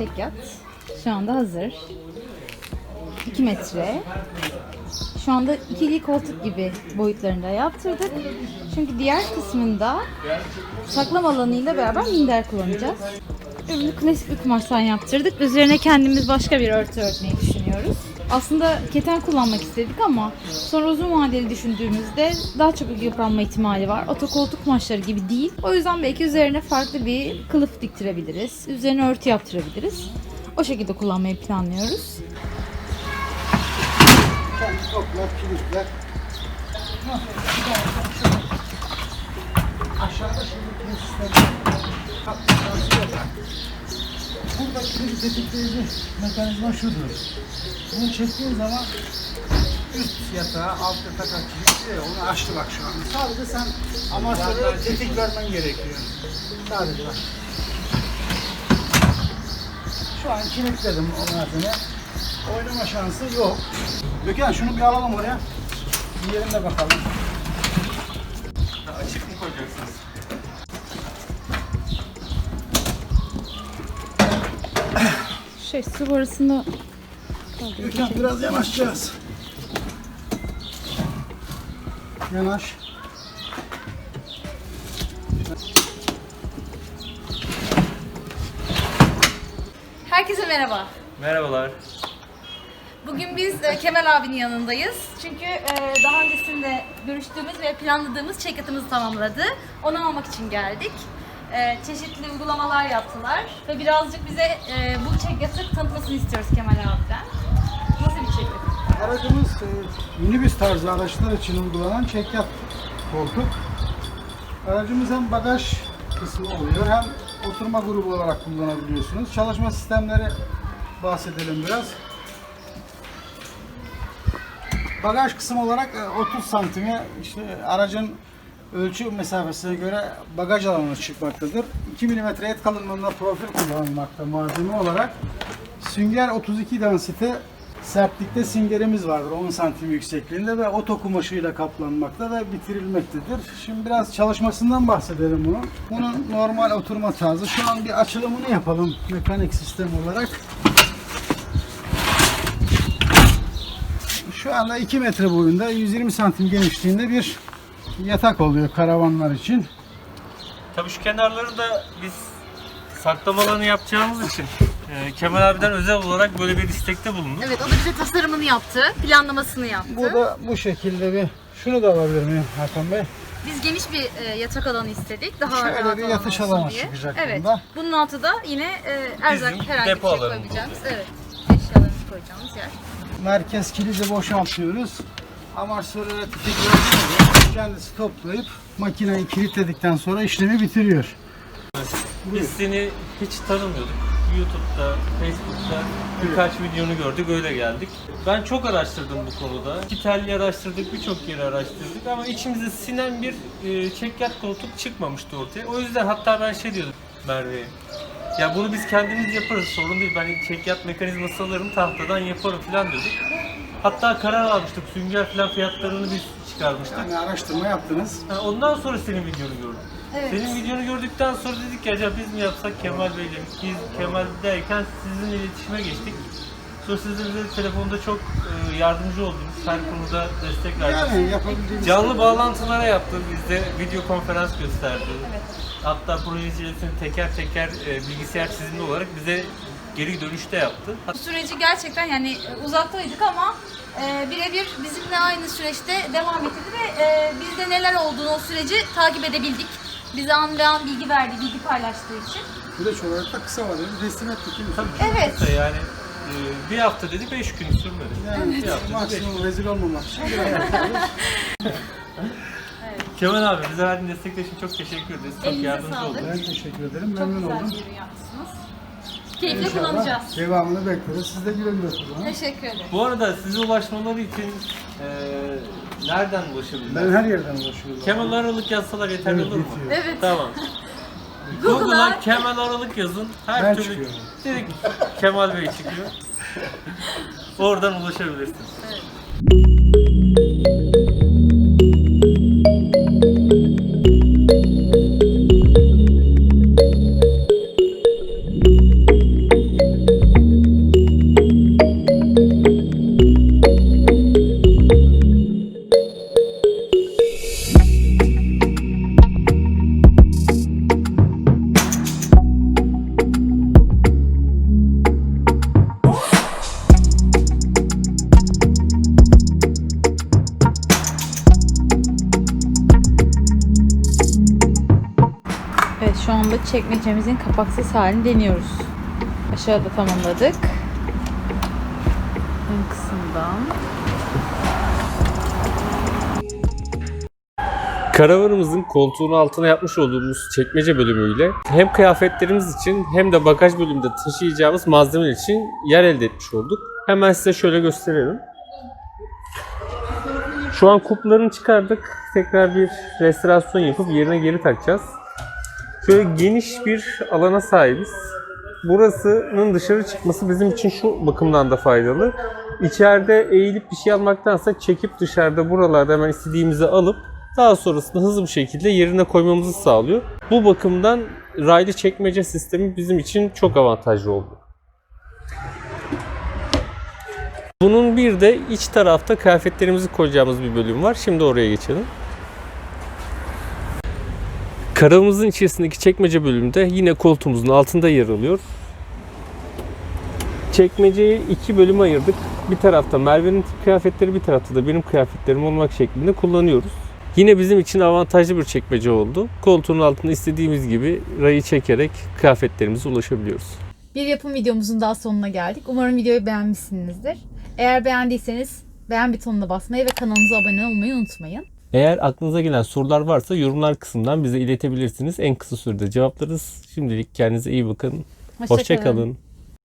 bizim çekyat şu anda hazır. 2 metre. Şu anda ikili koltuk gibi boyutlarında yaptırdık. Çünkü diğer kısmında saklama alanıyla beraber minder kullanacağız. Ürünü klasik bir kumaştan yaptırdık. Üzerine kendimiz başka bir örtü örtmeyi düşünüyoruz. Aslında keten kullanmak istedik ama sonra uzun vadeli düşündüğümüzde daha çok yıpranma ihtimali var. Otokoltuk kumaşları gibi değil. O yüzden belki üzerine farklı bir kılıf diktirebiliriz. Üzerine örtü yaptırabiliriz. O şekilde kullanmayı planlıyoruz. Aşağıda şimdi kapatması yok. Burada kilit tetikleyici mekanizma şudur. Bunu çektiğin zaman üst yatağa, alt yatağa kilitliyor. Onu açtı bak şu anda. Sadece sen amatörü tetik vermen gerekiyor. Sadece bak. Şu an kilitledim o malzeme. Oynama şansı yok. Gökhan şunu bir alalım oraya. Bir yerine bakalım. Açık mı koyacaksınız? Şey su borusunu Gökhan biraz yanaşacağız. Yanaş. Herkese merhaba. Merhabalar. Bugün biz e, Kemal abinin yanındayız. Çünkü e, daha öncesinde görüştüğümüz ve planladığımız check-out'ımızı tamamladı. Onu almak için geldik. E, çeşitli uygulamalar yaptılar ve birazcık bize e, bu check-out'ı tanıtmasını istiyoruz Kemal abiden. Nasıl bir check-out? Aracımız e, minibüs tarzı araçlar için uygulanan çekyat koltuk. Aracımız hem bagaj kısmı oluyor hem oturma grubu olarak kullanabiliyorsunuz. Çalışma sistemleri bahsedelim biraz. Bagaj kısmı olarak e, 30 santime işte aracın ölçü mesafesine göre bagaj alanı çıkmaktadır. 2 mm et kalınlığında profil kullanılmakta malzeme olarak. Sünger 32 densite sertlikte süngerimiz vardır 10 santim yüksekliğinde ve oto kumaşıyla kaplanmakta ve bitirilmektedir. Şimdi biraz çalışmasından bahsedelim bunu. Bunun normal oturma tarzı. Şu an bir açılımını yapalım mekanik sistem olarak. Şu anda 2 metre boyunda 120 santim genişliğinde bir yatak oluyor karavanlar için. Tabii şu kenarları da biz saklamalarını yapacağımız için e, Kemal abiden özel olarak böyle bir istekte bulunduk. Evet, o da bize tasarımını yaptı, planlamasını yaptı. Bu da bu şekilde bir şunu da alabilir miyim Hakan Bey? Biz geniş bir e, yatak alanı istedik. Daha Şöyle rahat bir alan yatış olsun alanı diye. çıkacak Evet. bunda. Bunun altı da yine e, erzak Bizim herhangi bir depo şey alanımız koyabileceğimiz. Evet. Eşyalarımızı koyacağımız yer. merkez kilidi boşaltıyoruz. Amaçları tetikliyoruz. Kendisi toplayıp makineyi kilitledikten sonra işlemi bitiriyor. Biz seni hiç tanımıyorduk. YouTube'da, Facebook'ta birkaç videonu gördük öyle geldik. Ben çok araştırdım bu konuda. İtalya araştırdık, birçok yeri araştırdık ama içimize sinen bir e, çekyat koltuk çıkmamıştı ortaya. O yüzden hatta ben şey diyordum Merve'ye. Ya bunu biz kendimiz yaparız sorun değil. Ben çekyat mekanizması alırım tahtadan yaparım falan dedik. Hatta karar almıştık. Sünger falan fiyatlarını biz çıkarmıştık. Yani araştırma yaptınız. Ha, Ondan sonra senin videonu gördüm. Evet. Senin videonu gördükten sonra dedik ki acaba biz mi yapsak Kemal Bey'le? Biz Kemal derken sizinle iletişime geçtik. Sonra siz de bize telefonda çok e, yardımcı oldunuz. Her konuda destek verdiniz. Yani yapabildiğiniz Canlı bağlantılara yaptı. Bizde video konferans gösterdi. Hatta proje içerisinde teker teker e, bilgisayar çizimli olarak bize geri dönüşte yaptı. Bu süreci gerçekten yani uzaktaydık ama e, birebir bizimle aynı süreçte devam ettirdi ve e, bizde neler olduğunu o süreci takip edebildik. Bize an ve an bilgi verdi, bilgi paylaştığı için. süreç olarak da kısa vadeli teslim ettik. değil mi? Tabii Evet. kısa yani e, bir hafta dedi beş gün sürmedi. Yani Bir hafta maksimum rezil olmamak için bir ay yapıyoruz. Kemal abi bize verdiğin destek için çok teşekkür ederiz. Çok Elinize yardımcı sağlık. oldun. Ben teşekkür ederim. Çok Memnun güzel oldum. bir ürün yapmışsınız. Keyifle İnşallah kullanacağız. Devamını bekleriz. Siz de güle güle kullanın. Teşekkür ederim. Bu arada size ulaşmaları için e, nereden ulaşabilirler? Ben her yerden ulaşıyorum. Kemal Aralık yazsalar yeterli Evet, olur mu? yetiyor. Evet. Tamam. Google'a- Kemal Aralık yazın. Her Ben türlü çıkıyorum. direkt Kemal Bey çıkıyor. Oradan ulaşabilirsiniz. Çekmecemizin kapaksız halini deniyoruz. Aşağıda tamamladık. Ön kısımdan. Karavanımızın koltuğun altına yapmış olduğumuz çekmece bölümüyle hem kıyafetlerimiz için hem de bagaj bölümünde taşıyacağımız malzemeler için yer elde etmiş olduk. Hemen size şöyle gösterelim. Şu an kuplarını çıkardık. Tekrar bir restorasyon yapıp yerine geri takacağız. Şöyle geniş bir alana sahibiz. Burasının dışarı çıkması bizim için şu bakımdan da faydalı. İçeride eğilip bir şey almaktansa çekip dışarıda buralarda hemen istediğimizi alıp daha sonrasında hızlı bir şekilde yerine koymamızı sağlıyor. Bu bakımdan raylı çekmece sistemi bizim için çok avantajlı oldu. Bunun bir de iç tarafta kıyafetlerimizi koyacağımız bir bölüm var. Şimdi oraya geçelim. Karavımızın içerisindeki çekmece bölümünde yine koltuğumuzun altında yer alıyor. Çekmeceyi iki bölüme ayırdık. Bir tarafta Merve'nin kıyafetleri, bir tarafta da benim kıyafetlerim olmak şeklinde kullanıyoruz. Yine bizim için avantajlı bir çekmece oldu. Koltuğun altında istediğimiz gibi rayı çekerek kıyafetlerimize ulaşabiliyoruz. Bir yapım videomuzun daha sonuna geldik. Umarım videoyu beğenmişsinizdir. Eğer beğendiyseniz beğen butonuna basmayı ve kanalımıza abone olmayı unutmayın. Eğer aklınıza gelen sorular varsa yorumlar kısmından bize iletebilirsiniz. En kısa sürede cevaplarız. Şimdilik kendinize iyi bakın. Hoşça kalın. Hoşçakalın.